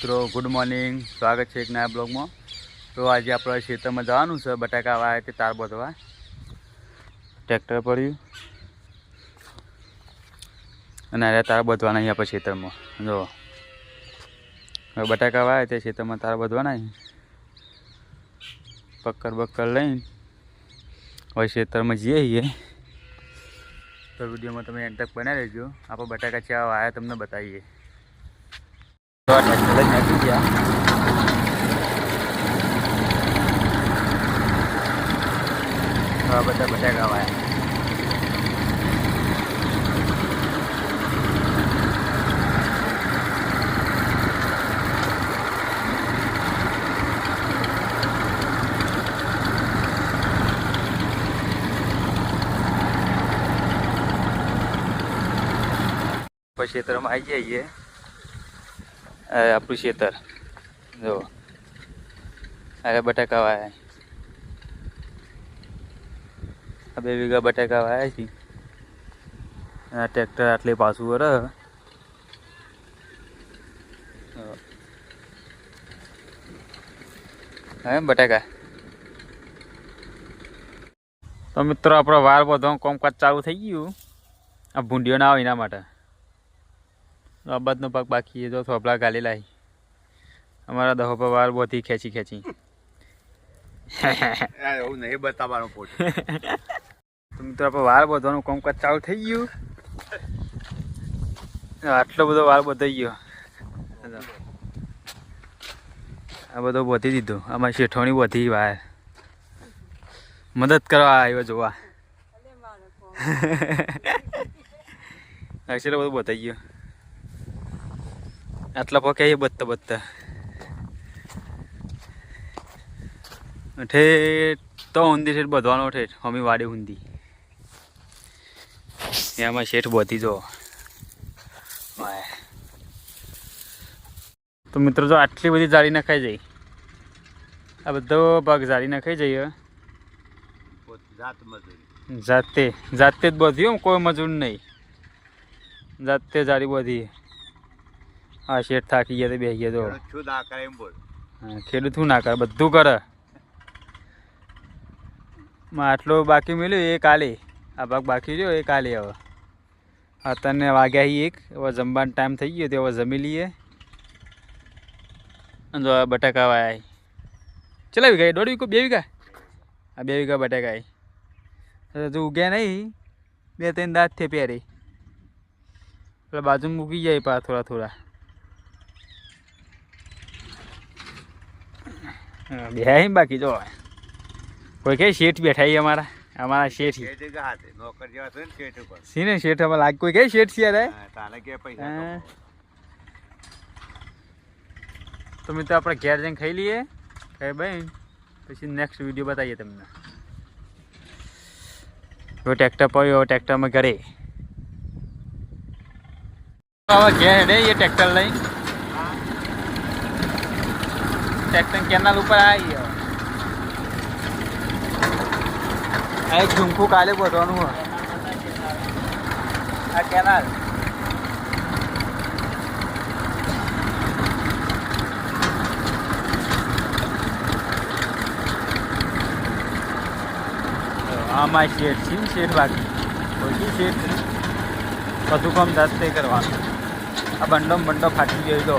મિત્રો good morning સ્વાગત છે એક નયા બ્લોગમાં. તો આજે આપણે ખેતરમાં જવાનું છે, બટાકા વાય તે તાર બધવા ટ્રેક્ટર પડ્યું. અને અરે તાર બધવાના અહીં આપણે ખેતરમાં. જો. હવે બટાકા વાય તે ખેતરમાં તાર બધવાના અહીં પક્કર બક્કર લઈને હવે ખેતરમાં જઈએ છીએ. તો વિડીયોમાં તમે એન્ડ તક બનાવી લેજો. આપણે બટાકા ચા આવ્યા તમને બતાવીએ તો આ ટ્રેક્ટર લઈને નાખી ગયા હવે બધા બટાકા વાયા પછી ખેતરમાં આવી જઈએ આ આપણું ખેતર જો અરે બટાકા વાયા આ બે વીઘા બટાકા વાયા છે. આ ટ્રેક્ટર આટલે પાછું વર. હા બટાકા. તો મિત્રો આપણો વાર બધો કોમકાજ ચાલુ થઈ ગયું. આ ભૂંડીઓ ના આવે એના માટે. અબાદનો પાક બાકી છે તો થોપલા ગાલી લાવી અમારા દહો પર વાર બધી ખેંચી ખેંચી. એવું નહીં બતાવવાનો પોટ તો મિત્રો, આપણે વાળ બધવાનું કામકાજ ચાલુ થઈ ગયું. આટલો બધો વાળ બધાઈ ગયો. આ બધો બધી દીધો. આમાં શેઠવણી બધી વાર મદદ કરવા આવ્યો જોવા. અક્ષરે બધું બતાવી ગયો. આટલા પકે એ બધતા બત્તા ઠેઠ તો ઊંધી ઠેઠ બધવાનો ઠેઠ. અમી વાડે ઊંધી. એમાં શેઠ બોધી જો. તો મિત્રો જો આટલી બધી જાળી નખાઈ જઈ. આ બધો ભાગ જાળી નખાઈ જઈએ જાત જાતે જાતે જ બોધી કોઈ મજૂર નહીં. જાતે જાળી બોધી. હા શેઠ થાકી ગયા તો બેસી ગયા તો. ખેડૂત શું ના કરે બધું કરે. માં આટલો બાકી મળ્યો એ કાલે આ ભાગ બાકી રહ્યો એ કાલે હવે. અત્યારને વાગ્યા હી એક. હવે જમવાનો ટાઈમ થઈ ગયો તો હવે જમી લઈએ. જો બટાકા વાય ચલા વીઘા દોઢ વીઘો, બે વીઘા? આ બે વીઘા બટાકા. હજુ ઉગ્યા નહીં. બે ત્રણ દાંત થે પહેરી. પેલા બાજુ મૂકી જાય પા થોડા થોડા. બે બાકી, જો. કોઈ કઈ શેઠ બેઠા અમારા. અમારા શેઠ. હી. શેઠ કે હાથે નોકર જેવા છે ને શેઠ ઉપર. સીને શેઠ અમારા લાગ કોઈ કે શેઠ છે યાર હા, તાને કે પૈસા હા. કમાવો. તો મિત્રો આપણે ઘેર જઈને ખાઈ લઈએ. ખાઈ ભાઈ પછી નેક્સ્ટ વીડિયો બતાવીએ તમને. હવે ટ્રેક્ટર પડ્યું હવે ટ્રેક્ટરમાં ઘરે. હવે ઘેર હેડે એ ટ્રેક્ટર લઈ ટ્રેક્ટર કેનાલ ઉપર આવી હવે. એક ઝુમકું કાલે બોધવાનું હોય. આ કેનાલ. આમાં શેઠ છે શેઠ બાકી. કોઈ શેઠ. બધું કામ જાતે કરવાનું. આ બંડો બંડો ફાટી ગયો તો.